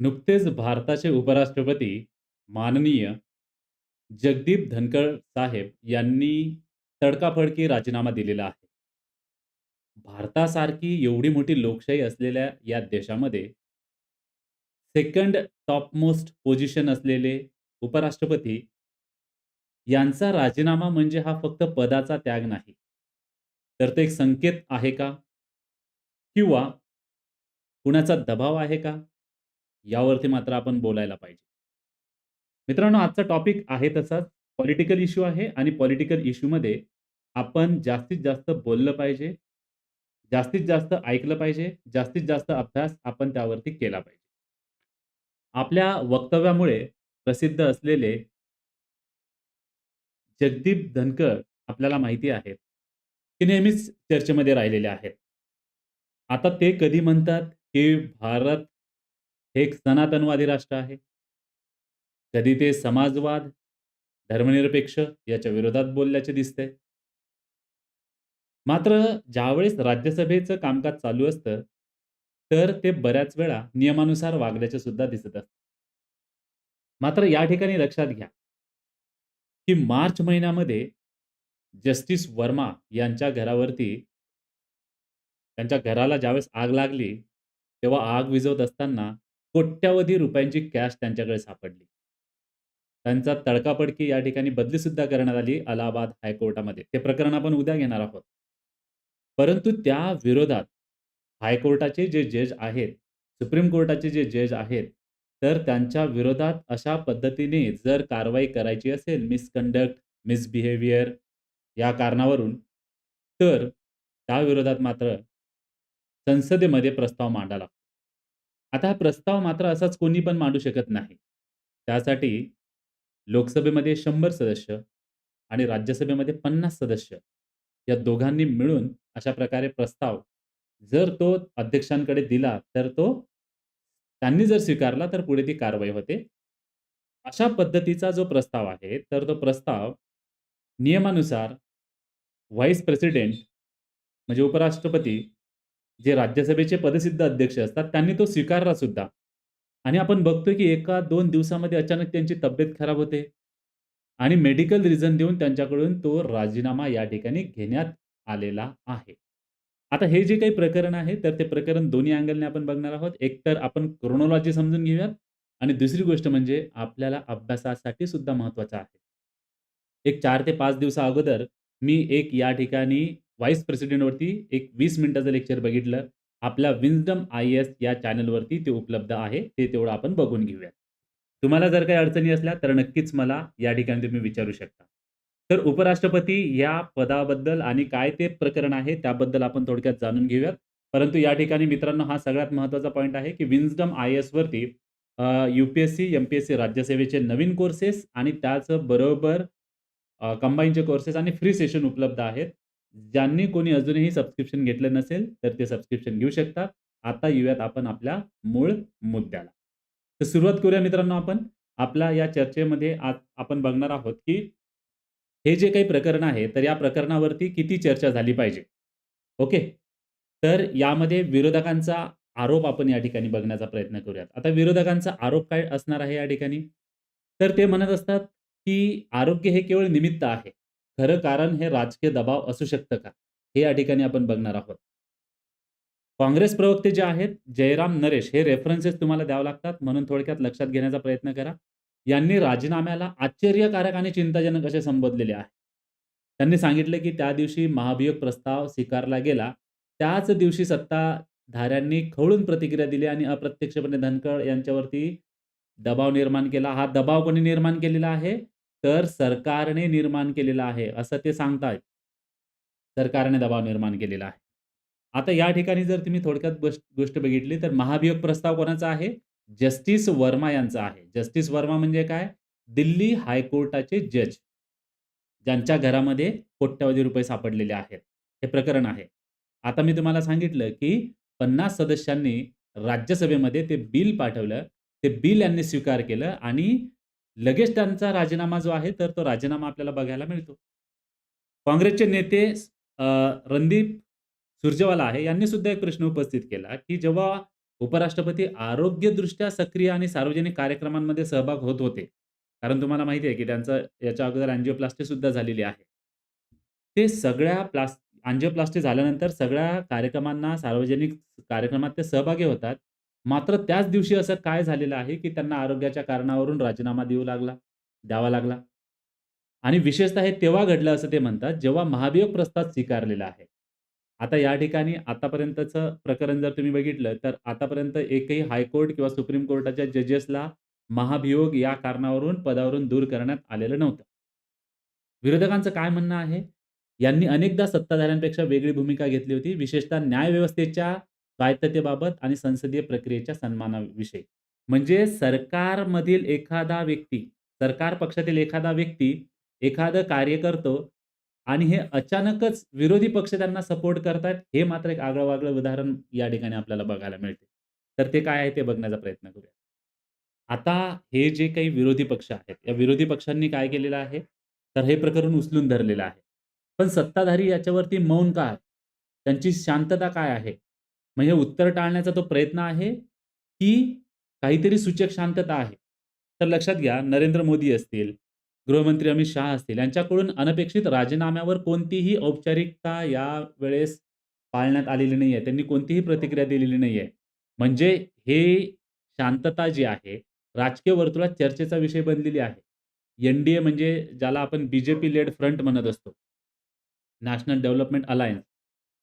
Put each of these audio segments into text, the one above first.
नुकतेच भारताचे उपराष्ट्रपती माननीय जगदीप धनखड साहेब यांनी तडकाफडकी राजीनामा दिलेला आहे. भारतासारखी एवढी मोठी लोकशाही असलेल्या या देशामध्ये सेकंड टॉप मोस्ट पोझिशन असलेले उपराष्ट्रपती यांचा राजीनामा म्हणजे हा फक्त पदाचा त्याग नाही. तर तो एक संकेत आहे का? किंवा कुणाचा दबाव आहे का? यावरती मात्र आपण बोलायला पाहिजे. मित्रांनो आजचा टॉपिक आहे तसाच पॉलिटिकल इश्यू आहे आणि पॉलिटिकल इश्यूमध्ये आपण जास्तीत जास्त बोललं पाहिजे. जास्तीत जास्त ऐकलं पाहिजे. जास्तीत जास्त अभ्यास आपण त्यावरती केला पाहिजे. आपल्या वक्तव्यामुळे प्रसिद्ध असलेले जगदीप धनकर आपल्याला माहिती आहेत, की नेहमीच चर्चेमध्ये राहिलेले आहेत. आता ते कधी म्हणतात, की भारत हे एक सनातनवादी राष्ट्र आहे. कधी ते समाजवाद, धर्मनिरपेक्ष याच्या विरोधात बोलल्याचे दिसते मात्र ज्यावेळेस राज्यसभेचं कामकाज चालू असतं, तर ते बऱ्याच वेळा नियमानुसार वागल्याचे सुद्धा दिसत असतं. मात्र या ठिकाणी लक्षात घ्या, की मार्च महिन्यामध्ये जस्टिस वर्मा यांच्या घरावरती त्यांच्या घराला ज्यावेळेस आग लागली, तेव्हा आग विझवत असताना कोट्यावधी रुपयांची कॅश त्यांच्याकडे सापडली. त्यांचा तडकाफडकी या ठिकाणी बदली सुद्धा करण्यात आली अलाहाबाद हायकोर्टामध्ये. ते प्रकरण आपण उद्या घेणार आहोत. परंतु त्या विरोधात हायकोर्टाचे जे जज आहेत, सुप्रीम कोर्टाचे जे जज आहेत, तर त्यांच्या विरोधात अशा पद्धतीने जर कारवाई करायची असेल मिसकंडक्ट, मिसबिहेवियर या कारणावरून, तर त्या विरोधात मात्र संसदेमध्ये प्रस्ताव मांडावा लागतो. आता हा प्रस्ताव मात्र असाच कोणी पण मांडू शकत नाही. त्यासाठी लोकसभेमध्ये शंभर सदस्य आणि राज्यसभेमध्ये 50 सदस्य या दोघांनी मिळून अशा प्रकारे प्रस्ताव जर तो अध्यक्षांकडे दिला, तर तो त्यांनी जर स्वीकारला, तर पुढे ती कारवाई होते. अशा पद्धतीचा जो प्रस्ताव आहे, तर तो प्रस्ताव नियमानुसार व्हाईस प्रेसिडेंट म्हणजे उपराष्ट्रपती, जे राज्यसभेचे पदसिद्ध अध्यक्ष असतात, त्यांनी तो स्वीकारला सुद्धा. आणि आपण बघतोय, की 1-2 दिवसामध्ये अचानक त्यांची तब्येत खराब होते आणि मेडिकल रिझन देऊन त्यांच्याकडून तो राजीनामा या ठिकाणी घेण्यात आलेला आहे. आता हे जे काही प्रकरण आहे, तर ते प्रकरण दोन्ही अँगलने आपण बघणार आहोत. एक तर आपण क्रोनॉलॉजी समजून घेऊयात आणि दुसरी गोष्ट म्हणजे आपल्याला अभ्यासासाठी सुद्धा महत्वाचं आहे. एक चार ते पाच दिवसा अगोदर मी एक या ठिकाणी व्हाईस प्रेसिडेंटवरती एक वीस मिनिटाचं लेक्चर बघितलं. आपल्या विन्सडम आय-ए-एस या चॅनलवरती ते उपलब्ध आहे. ते तेवढं आपण बघून घेऊया. तुम्हाला जर काही अडचणी असल्या, तर नक्कीच मला या ठिकाणी तुम्ही विचारू शकता. तर उपराष्ट्रपती या पदाबद्दल आणि काय ते प्रकरण आहे, त्याबद्दल आपण थोडक्यात जाणून घेऊयात. परंतु या ठिकाणी मित्रांनो हा सगळ्यात महत्त्वाचा पॉईंट आहे, की विन्सडम आय एसवरती यू-पी-एस-सी, एम-पी-एस-सी राज्यसेवेचे नवीन कोर्सेस आणि त्याचबरोबर कंबाईनचे कोर्सेस आणि फ्री सेशन उपलब्ध आहेत. ज्यांनी कोणी अजूनही सबस्क्रिप्शन घेतलं नसेल, तर ते सबस्क्रिप्शन घेऊ शकतात. आता येऊयात आपण आपल्या मूळ मुद्द्याला. तर सुरुवात करूया मित्रांनो आपण. आपल्या या चर्चेमध्ये आज आपण बघणार आहोत, की हे जे काही प्रकरण आहे, तर या प्रकरणावरती किती चर्चा झाली पाहिजे. ओके. तर यामध्ये विरोधकांचा आरोप आपण या ठिकाणी बघण्याचा प्रयत्न करूयात. आता विरोधकांचा आरोप काय असणार आहे या ठिकाणी? तर ते म्हणत असतात, की आरोग्य हे केवळ निमित्त आहे. खरं कारण हे राजकीय दबाव असू शकतं का? हे या ठिकाणी आपण बघणार आहोत. काँग्रेस प्रवक्ते जे आहेत, जयराम नरेश हे रेफरन्सेस तुम्हाला द्यावे लागतात, म्हणून थोडक्यात लक्षात घेण्याचा प्रयत्न करा. यांनी राजीनाम्याला आश्चर्यकारक आणि चिंताजनक असे संबोधलेले आहे. त्यांनी सांगितले की त्या दिवशी महाभियोग प्रस्ताव स्वीकारला गेला. त्याच दिवशी सत्ताधाऱ्यांनी खवळून प्रतिक्रिया दिली आणि अप्रत्यक्षपणे धनकड यांच्यावरती दबाव निर्माण केला. हा दबाव कोणी निर्माण केलेला आहे? तर सरकारने निर्माण केलेला आहे, असं ते सांगतायत. सरकारने दबाव निर्माण केलेला आहे. आता या ठिकाणी जर तुम्ही थोडक्यात गोष्ट गोष्ट बघितली, तर महाभियोग प्रस्ताव कोणाचा आहे? जस्टिस वर्मा यांचा आहे. जस्टिस वर्मा म्हणजे काय? दिल्ली हायकोर्टाचे जज. ज्यांच्या घरामध्ये कोट्यावधी रुपये सापडलेले आहेत. हे प्रकरण आहे. आता मी तुम्हाला सांगितलं, की 50 सदस्यांनी राज्यसभेमध्ये ते बिल पाठवलं. ते बिल यांनी स्वीकार केलं आणि लगेच त्यांचा राजीनामा जो आहे, तर तो राजीनामा आपल्याला बघायला मिळतो. काँग्रेसचे नेते रणदीप सुरजेवाला आहे, यांनी सुद्धा एक प्रश्न उपस्थित केला, की जेव्हा उपराष्ट्रपती आरोग्यदृष्ट्या सक्रिय आणि सार्वजनिक कार्यक्रमांमध्ये सहभाग होत होते. कारण तुम्हाला माहिती आहे, की त्यांचं याच्या अगोदर अँजिओप्लास्टी सुद्धा झालेली आहे. ते सगळ्या प्लास अँजिओप्लास्टी झाल्यानंतर सगळ्या कार्यक्रमांना, सार्वजनिक कार्यक्रमात ते सहभागी होतात. मात्र त्याच दिवशी असं काय झालेलं आहे, की त्यांना आरोग्याच्या कारणावरून राजीनामा देऊ लागला द्यावा लागला. आणि विशेषतः हे तेव्हा घडलं असं ते म्हणतात, जेव्हा महाभियोग प्रस्ताव स्वीकारलेला आहे. आता या ठिकाणी आतापर्यंतचं प्रकरण जर तुम्ही बघितलं, तर आतापर्यंत एकही हायकोर्ट किंवा सुप्रीम कोर्टाच्या जजेसला महाभियोग या कारणावरून पदावरून दूर करण्यात आलेलं नव्हतं. विरोधकांचं काय म्हणणं आहे? यांनी अनेकदा सत्ताधाऱ्यांपेक्षा वेगळी भूमिका घेतली होती, विशेषतः न्यायव्यवस्थेच्या स्वायत्ततेबाबत आणि संसदीय प्रक्रियेच्या सन्मानाविषयी. म्हणजे सरकारमधील एखादा व्यक्ती, सरकार पक्षातील एखादा व्यक्ती, एखादं कार्य करतो आणि हे अचानकच विरोधी पक्ष त्यांना सपोर्ट करतायत, हे मात्र एक आगळं-वागळं उदाहरण या ठिकाणी आपल्याला बघायला मिळते. तर ते काय आहे ते बघण्याचा प्रयत्न करूया. आता हे जे काही विरोधी पक्ष आहेत, या विरोधी पक्षांनी काय केलेलं आहे, तर हे प्रकरण उचलून धरलेलं आहे. पण सत्ताधारी याच्यावरती मौन का आहे? त्यांची शांतता काय आहे? मग हे उत्तर टाळण्याचा तो प्रयत्न आहे, की काहीतरी सूचक शांतता आहे? तर लक्षात घ्या, नरेंद्र मोदी असतील, गृहमंत्री अमित शहा असतील, यांच्याकडून अनपेक्षित राजीनाम्यावर कोणतीही औपचारिकता या वेळेस पाळण्यात आलेली नाहीये. त्यांनी कोणतीही प्रतिक्रिया दिलेली नाहीये. म्हणजे हे शांतता जी आहे, राजकीय वर्तुळात चर्चेचा विषय बनलेली आहे. एन-डी-ए म्हणजे ज्याला आपण बी-जे-पी लेड फ्रंट म्हणत असतो. National development alliance.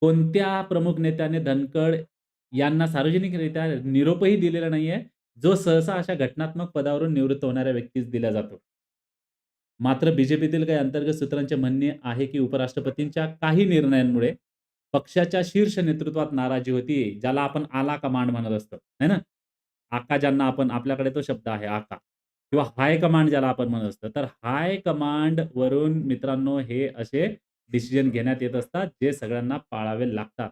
कोणत्या प्रमुख नेत्याने धनखड यांना सार्वजनिकरित्या निरोपही दिलेला नाहीये, जो सहसा अशा घटनात्मक पदावरून निवृत्त होणाऱ्या व्यक्तीस दिला जातो. मात्र बीजेपीतील काही अंतर्गत सूत्रांचे म्हणणे आहे, की उपराष्ट्रपतींच्या काही निर्णयांमुळे पक्षाच्या शीर्ष नेतृत्वात नाराजी होती, ज्याला आपण आला कमांड म्हणत असतो, है ना? आका ज्यांना आपण आपल्याकडे तो शब्द आहे आका किंवा हाय कमांड ज्याला आपण म्हणत असतो. तर हाय कमांड वरून मित्रांनो हे असे डिसिजन घेण्यात येत असतात, जे सगळ्यांना पाळावे लागतात.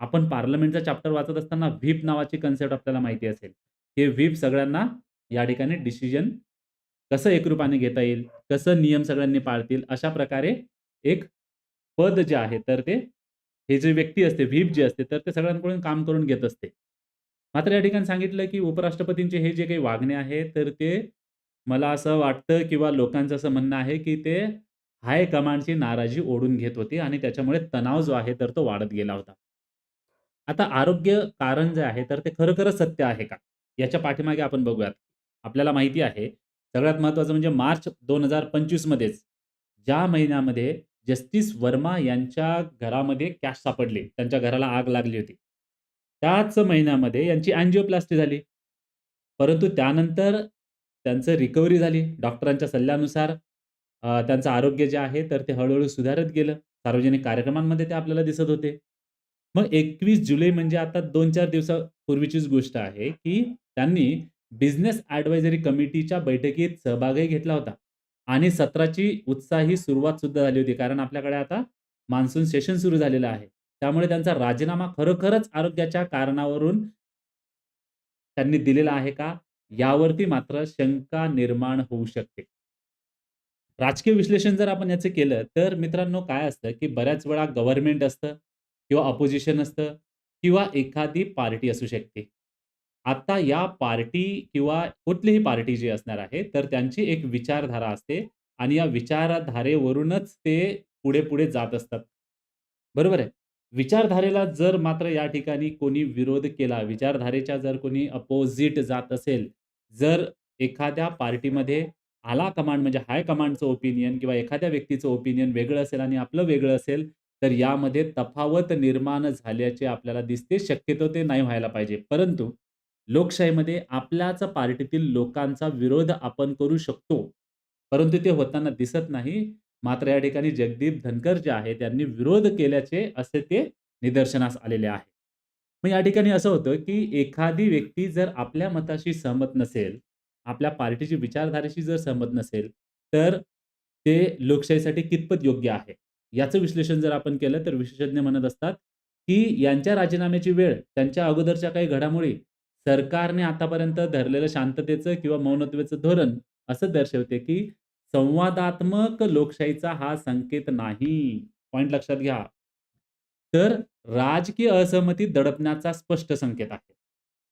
आपण पार्लमेंटचा चॅप्टर वाचत असताना व्हीप नावाची कन्सेप्ट आपल्याला माहिती असेल. हे व्हीप सगळ्यांना या ठिकाणी डिसिजन कसं एकरूपाने घेता येईल, कसं नियम सगळ्यांनी पाळतील, अशा प्रकारे एक पद जे आहे, तर ते हे जे व्यक्ती असते, व्हिप जे असते, तर ते सगळ्यांकडून काम करून घेत असते. मात्र या ठिकाणी सांगितलं, की उपराष्ट्रपतींचे हे जे काही वागणे आहे, तर ते मला असं वाटतं किंवा लोकांचं असं म्हणणं आहे, की ते हाय कमांडची नाराजी ओढून घेत होती आणि त्याच्यामुळे तणाव जो आहे, तर तो वाढत गेला होता. आता आरोग्य कारण जे आहे, तर ते खरोखरच सत्य आहे का? याच्या पाठीमागे आपण बघूयात. आपल्याला माहिती आहे, सगळ्यात महत्त्वाचं म्हणजे मार्च 2025 मध्येच ज्या महिन्यामध्ये जस्टिस वर्मा यांच्या घरामध्ये कॅश सापडले, त्यांच्या घराला आग लागली होती. त्याच महिन्यामध्ये यांची अँजिओप्लास्टी झाली. परंतु त्यानंतर त्यांचं रिकव्हरी झाली. डॉक्टरांच्या सल्ल्यानुसार अ, त्यांचं आरोग्य जे आहे, तर ते हळू-हळू सुधारत गेलं. सार्वजनिक कार्यक्रमांमध्ये ते आपल्याला दिसत होते. मग 21 जुलै म्हणजे आता 2-4 दिवसापूर्वीचीच गोष्ट आहे, की त्यांनी बिझनेस एडवायझरी कमिटीच्या बैठकीत सहभागही घेतला होता आणि सत्राची उत्साही सुरुवात सुद्धा झाली होती. कारण आपल्याकडे आता मान्सून सेशन सुरू झालेलं आहे. त्यामुळे त्यांचा राजीनामा खरोखरच आरोग्याच्या कारणावरून त्यांनी दिलेला आहे का? यावरती मात्र शंका निर्माण होऊ शकते. राजकीय विश्लेषण जर आपण याचं केलं, तर मित्रांनो काय असतं, की बऱ्याच वेळा गव्हर्नमेंट असतं किंवा अपोजिशन असतं किंवा एखादी पार्टी असू शकते. आता या पार्टी किंवा कुठलीही पार्टी जी असणार आहे, तर त्यांची एक विचारधारा असते आणि या विचारधारेवरूनच ते पुढे-पुढे जात असतात. बरोबर आहे. विचारधारेला जर मात्र या ठिकाणी कोणी विरोध केला, विचारधारेच्या जर कोणी अपोजिट जात असेल, जर एखाद्या पार्टीमध्ये आला कमांड म्हणजे हाय कमांडचं ओपिनियन किंवा एखाद्या व्यक्तीचं ओपिनियन वेगळं असेल आणि आपलं वेगळं असेल, तर यामध्ये तफावत निर्माण झाल्याचे आपल्याला दिसते. शक्यतो ते नाही व्हायला पाहिजे. परंतु लोकशाहीमध्ये आपल्याच पार्टीतील लोकांचा विरोध आपण करू शकतो. परंतु ते होताना दिसत नाही. मात्र या ठिकाणी जगदीप धनकर जे आहे, त्यांनी विरोध केल्याचे असे ते निदर्शनास आलेले आहे. मग या ठिकाणी असं होतं, की एखादी व्यक्ती जर आपल्या मताशी सहमत नसेल, आपल्या पार्टीची विचारधारेशी जर सहमत नसेल, तर ते लोकशाहीसाठी कितपत योग्य आहे? याचं विश्लेषण जर आपण केलं, तर विशेषज्ञ म्हणत असतात, की यांच्या राजीनाम्याची वेळ, त्यांच्या अगोदरच्या काही घडामोडी, सरकारने आतापर्यंत धरलेलं शांततेचं किंवा मौनत्वेचं धोरण असं दर्शवते, की संवादात्मक लोकशाहीचा हा संकेत नाही. पॉइंट लक्षात घ्या. तर राजकीय असहमती दडपण्याचा स्पष्ट संकेत आहे.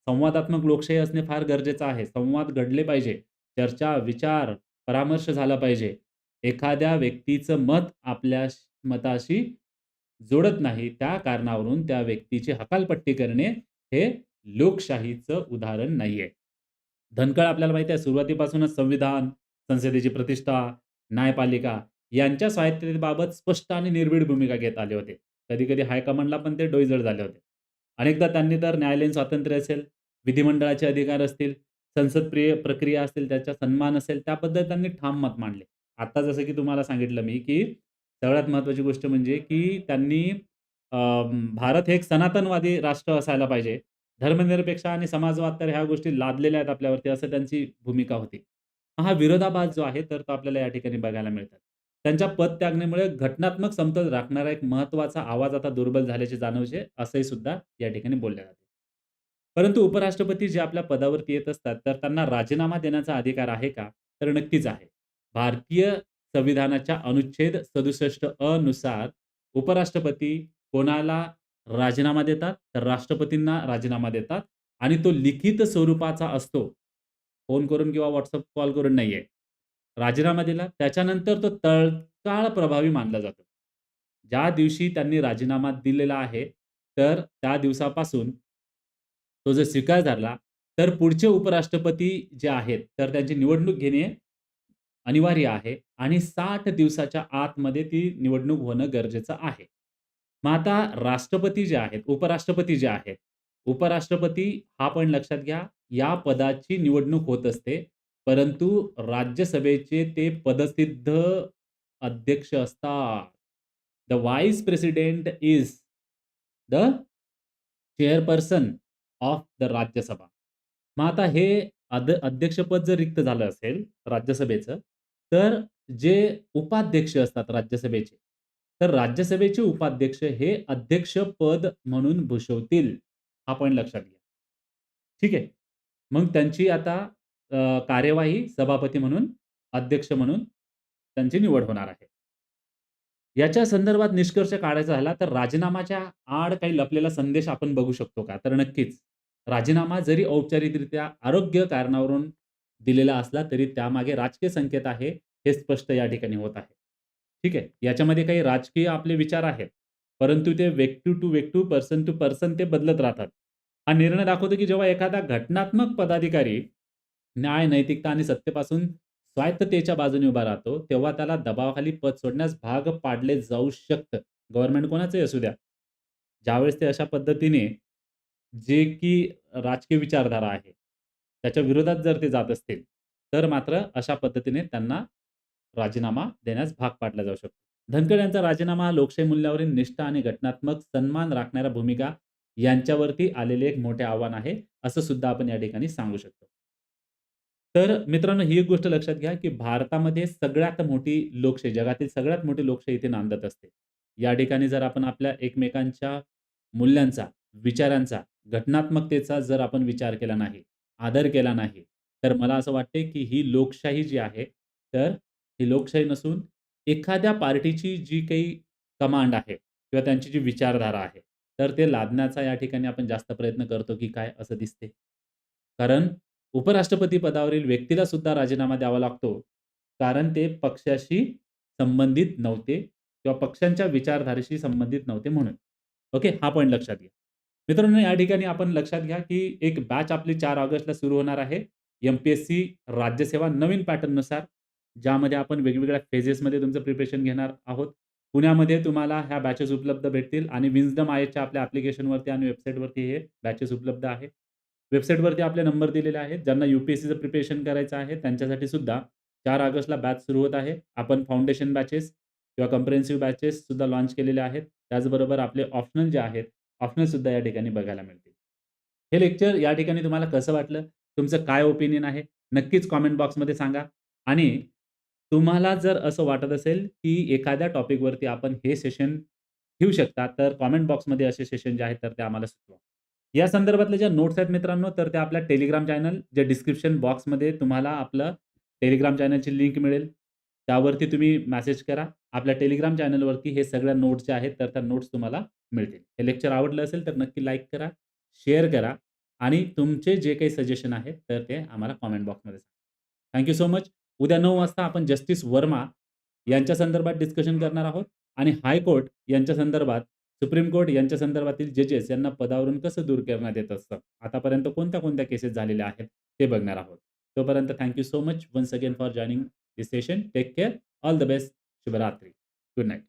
संवादात्मक लोकशाही असणे फार गरजेचं आहे. संवाद घडले पाहिजे. चर्चा, विचार, परामर्श झाला पाहिजे. एखाद्या व्यक्तीचं मत आपल्या मताशी जोडत नाही. त्या कारणावरून त्या व्यक्तीची हकालपट्टी करणे हे लोकशाहीचं उदाहरण नाहीये. धनकळ आपल्याला माहिती आहे सुरुवातीपासूनच संविधान, संसदेची प्रतिष्ठा, न्यायपालिका यांच्या स्वायत्ततेबाबत स्पष्ट आणि निर्भीड भूमिका घेत आले होते. कधी-कधी हायकमांडला पण ते डोईजड झाले होते. अनेकदा त्यांनी तर न्यायालयीन स्वातंत्र्य असेल, विधिमंडळाचे अधिकार असतील, संसदप्रिय प्रक्रिया असतील, त्याचा सन्मान असेल, त्याबद्दल त्यांनी ठाम मत मांडले. आता जसं की तुम्हाला सांगितलं मी, की सगळ्यात महत्त्वाची गोष्ट म्हणजे की त्यांनी भारत हे एक सनातनवादी राष्ट्र असायला पाहिजे. धर्मनिरपेक्ष आणि समाजवाद तर ह्या गोष्टी लादलेल्या आहेत आपल्यावरती, असं त्यांची भूमिका होती. हा विरोधाभास जो आहे, तर तो आपल्याला या ठिकाणी बघायला मिळतात. त्यांच्या पद पदत्यागीमुळे घटनात्मक समतोल राखणारा एक महत्त्वाचा आवाज आता दुर्बल झाल्याचे जाणवते, असंही सुद्धा या ठिकाणी बोलले जाते. परंतु उपराष्ट्रपती जे आपल्या पदावरती येत असतात, तर त्यांना राजीनामा देण्याचा अधिकार आहे का? तर नक्कीच आहे. भारतीय संविधानाच्या अनुच्छेद 67 अ नुसार उपराष्ट्रपती कोणाला राजीनामा देतात? तर राष्ट्रपतींना राजीनामा देतात आणि तो लिखित स्वरूपाचा असतो. फोन करून किंवा व्हॉट्सअप कॉल करून नाहीये. राजीनामा दिला, त्याच्यानंतर तो तळकाळ प्रभावी मानला जातो. ज्या दिवशी त्यांनी राजीनामा दिलेला आहे, तर त्या दिवसापासून तो जर स्वीकार झाला, तर पुढचे उपराष्ट्रपती जे आहेत, तर त्यांची निवडणूक घेणे अनिवार्य आहे आणि साठ दिवसाच्या आतमध्ये ती निवडणूक होणं गरजेचं आहे. मग आता राष्ट्रपती जे आहेत, उपराष्ट्रपती जे आहेत, उपराष्ट्रपती हा पण लक्षात घ्या, या पदाची निवडणूक होत असते. परंतु राज्यसभेचे ते पदसिद्ध अध्यक्ष असतात. The vice president is the chairperson of the Rajya Sabha. मग आता हे अद अध्यक्षपद जर रिक्त झालं असेल राज्यसभेचं, तर जे उपाध्यक्ष असतात राज्यसभेचे, तर राज्यसभेचे उपाध्यक्ष हे अध्यक्षपद म्हणून भूषवतील. हा पॉइंट लक्षात घ्या. ठीक आहे. मग त्यांची आता अ, कार्यवाही सभापती म्हणून, अध्यक्ष म्हणून त्यांची निवड होणार आहे. याच्या संदर्भात निष्कर्ष काढायचा झाला, तर राजीनामाच्या आड काही लपलेला संदेश आपण बघू शकतो का? तर नक्कीच. राजीनामा जरी औपचारिकरित्या आरोग्य कारणावरून दिलेला असला, तरी त्यामागे राजकीय संकेत आहे, हे स्पष्ट या ठिकाणी होत आहे. ठीक आहे. याच्यामध्ये काही राजकीय आपले विचार आहेत. परंतु ते व्यक्ती टू व्यक्ती, पर्सन टू पर्सन ते बदलत राहतात. हा निर्णय दाखवतो, की जेव्हा एखादा घटनात्मक पदाधिकारी न्याय, नैतिकता आणि सत्तेपासून स्वायत्ततेच्या बाजूने उभा राहतो, तेव्हा त्याला दबावाखाली पद सोडण्यास भाग पाडले जाऊ शकतं. गव्हर्नमेंट कोणाचंही असू द्या. ज्यावेळेस ते अशा पद्धतीने जे की राजकीय विचारधारा आहे, त्याच्या विरोधात जर ते जात असतील, तर मात्र अशा पद्धतीने त्यांना राजीनामा देण्यास भाग पाडला जाऊ शकतो. धनखड यांचा राजीनामा हा लोकशाही मूल्यावरील निष्ठा आणि घटनात्मक सन्मान राखणाऱ्या भूमिका यांच्यावरती आलेले एक मोठे आव्हान आहे, असं सुद्धा आपण या ठिकाणी सांगू शकतो. तर मित्रांनो, ही एक गोष्ट लक्षात घ्या, की भारतामध्ये सगळ्यात मोठी लोकशाही, जगातील सगळ्यात मोठी लोकशाही इथे नांदत असते. या ठिकाणी जर आपण आपल्या एकमेकांच्या मूल्यांचा, विचारांचा, घटनात्मकतेचा जर आपण विचार केला नाही, आदर केला नाही, तर मला असं वाटते की ही लोकशाही जी आहे, तर ही लोकशाही नसून एखाद्या पार्टीची जी काही कमांड आहे किंवा त्यांची जी विचारधारा आहे, तर ते लादण्याचा या ठिकाणी आपण जास्त प्रयत्न करतो, की काय असं दिसते. कारण उपराष्ट्रपती पदावरील व्यक्तीला सुद्धा राजीनामा द्यावा लागतो. कारण ते पक्षाशी संबंधित नव्हते किंवा पक्षांच्या विचारधारेशी संबंधित नव्हते म्हणून. ओके. हा पॉईंट लक्षात घ्या. मित्रांनो, या ठिकाणी आपण लक्षात घ्या, की एक बॅच आपली चार ऑगस्टला सुरू होणार आहे. एम-पी-एस-सी राज्यसेवा नवीन पॅटर्ननुसार, ज्यामध्ये आपण वेगवेगळ्या फेजेसमध्ये तुमचं प्रिपरेशन घेणार आहोत. पुण्यामध्ये तुम्हाला ह्या बॅचेस उपलब्ध भेटतील आणि विन्सडम आयच्या आपल्या ॲप्लिकेशनवरती आणि वेबसाईटवरती हे बॅचेस उपलब्ध आहे. वेबसाईटवरती आपले नंबर दिलेले आहेत. ज्यांना यू-पी-एस-सीचं प्रिपरेशन करायचं आहे, त्यांच्यासाठी सुद्धा चार ऑगस्टला बॅच सुरू होत आहे. आपण फाउंडेशन बॅचेस किंवा कम्प्रेन्सिव्ह बॅचेस सुद्धा लॉन्च केलेले आहेत. त्याचबरोबर आपले ऑप्शनल जे आहेत, ऑप्शनल सुद्धा या ठिकाणी बघायला मिळतील. हे लेक्चर या ठिकाणी तुम्हाला कसं वाटलं? तुमचं काय ओपिनियन आहे? नक्कीच कॉमेंट बॉक्समध्ये सांगा आणि तुम्हाला जर असं वाटत असेल, की एखाद्या टॉपिकवरती आपण हे सेशन घेऊ शकता, तर कॉमेंट बॉक्समध्ये असे सेशन जे आहेत, तर ते आम्हाला सुचवा. या संदर्भातल्या ज्या नोट्स आहेत मित्रांनो, तर त्या आपल्या टेलिग्राम चॅनल, जे डिस्क्रिप्शन बॉक्समध्ये तुम्हाला आपलं टेलिग्राम चॅनलची लिंक मिळेल. त्यावरती तुम्ही मेसेज करा. आपल्या टेलिग्राम चॅनलवरती हे सगळ्या नोट्स ज्या आहेत, तर त्या नोट्स तुम्हाला मिळतील. हे लेक्चर आवडलं असेल, तर नक्की लाईक करा, शेअर करा आणि तुमचे जे काही सजेशन आहेत, तर ते आम्हाला कॉमेंट बॉक्समध्ये सांगा. Thank you so much. उद्या नऊ वाजता आपण जस्टिस वर्मा यांच्या संदर्भात डिस्कशन करणार आहोत आणि हायकोर्ट यांच्या संदर्भात, सुप्रीम कोर्ट यांच्या संदर्भातील जजेस यांना पदावरून कसं दूर करण्यात येत असतं. आतापर्यंत कोणत्या-कोणत्या केसेस झालेल्या आहेत, ते बघणार आहोत. तोपर्यंत thank you so much once again for joining this session. Take care. All the best. शुभरात्री. Good night.